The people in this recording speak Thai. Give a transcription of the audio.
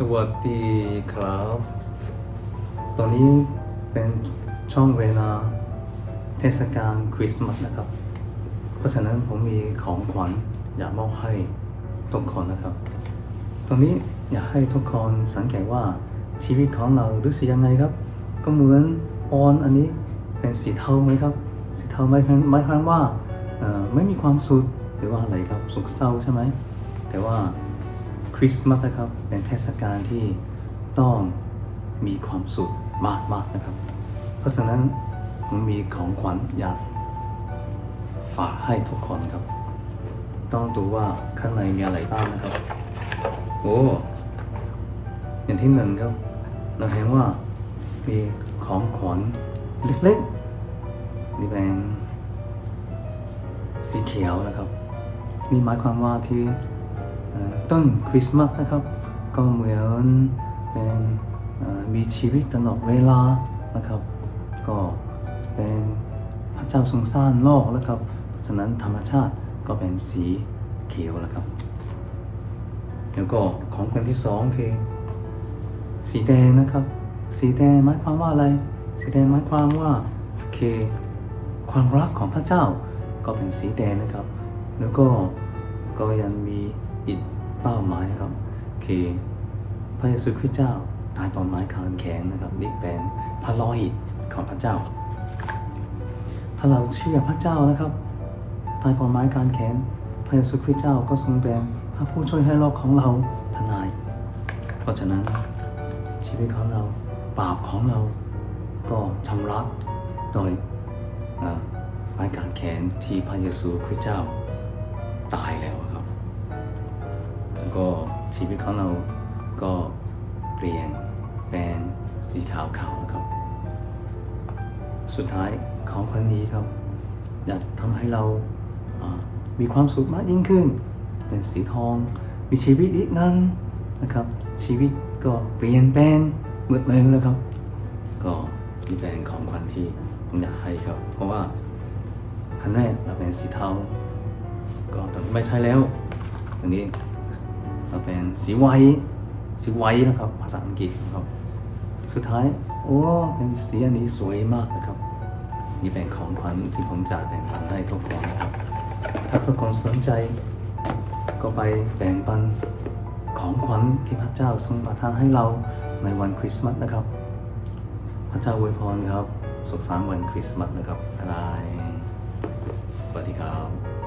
สวัสดีครับ ตอนนี้เป็นช่องเวลาเทศกาลคริสต์มาสนะครับ เพราะฉะนั้นผมมีของขวัญอยากมอบให้ทุกคนนะครับตรงนี้อยากให้ทุกคนสังเกตว่าชีวิตของเรารู้สึกยังไงครับ ก็เหมือนออนอันนี้เป็นสีเทาไหมครับ สีเทาหมายความหมายความว่าไม่มีความสุขหรือว่าอะไรครับสุขเศร้าใช่ไหมแต่ว่า คริสต์มาสนะครับ เป็นเทศกาลที่ต้องมีความสุขมากๆนะครับ เพราะฉะนั้นผมมีของขวัญอยากฝากให้ทุกคนครับ ต้องดูว่าข้างในมีอะไรบ้างนะครับ โอ้อย่างที่หนึ่งครับ เราเห็นว่ามีของขวัญเล็กๆนี่เป็นสีเขียวนะครับ นี่หมายความว่าคือ ต้นคริสต์มาสนะครับ ก็เหมือนเป็นมีชีวิตตลอดเวลานะครับ ก็เป็นพระเจ้าทรงสร้างโลกแล้วครับ เพราะฉะนั้นธรรมชาติก็เป็นสีเขียวแล้วครับ แล้วก็ของคนที่สองคือสีแดงนะครับ สีแดงหมายความว่าอะไร สีแดงหมายความว่าคือความรักของพระเจ้าก็เป็นสีแดงนะครับ แล้วก็ก็ยังมี อีกเป้าหมายนะครับคือพระเยซูคริสต์เจ้าตายบนไม้คางแขนนะครับนี่เป็นพระโลหิตของพระเจ้า ถ้าเราเชื่อพระเจ้านะครับตายบนไม้กางแขนพระเยซูคริสต์เจ้าก็ทรงเป็นพระผู้ช่วยให้โลกของเราทนาย เพราะฉะนั้นชีวิตของเราบาปของเราก็ชำระโดยไม้กางแขนที่พระเยซูคริสต์เจ้าตายแล้วครับแล้ว ก็ชีวิตของเราก็เปลี่ยนเป็นสีขาวขาวนะครับ สุดท้ายของคนนี้ครับอยากทำให้เรามีความสุขมากยิ่งขึ้น เป็นสีทอง มีชีวิตอีกนั้นนะครับ ชีวิตก็เปลี่ยนแปลงหมดเลยนะครับ ก็นี่เป็นของขวัญที่ผมอยากให้ครับ เพราะว่าครั้งแรกเราเป็นสีเทาก็ตอนไม่ใช่แล้วอันนี้ เราเป็นสีไวสีไวนะครับ ภาษาอังกฤษนะครับ สุดท้ายโอ้เป็นสีอันนี้สวยมากนะครับ นี่เป็นของขวัญที่ผมจะแบ่งปันให้ทุกคนนะครับ ถ้าทุกคนสนใจ ก็ไปแบ่งปันของขวัญที่พระเจ้าทรงประทานให้เราในวันคริสต์มาสนะครับ พระเจ้าอวยพรครับ สุขสันต์วันคริสต์มาสนะครับบ๊ายบายสวัสดีครับ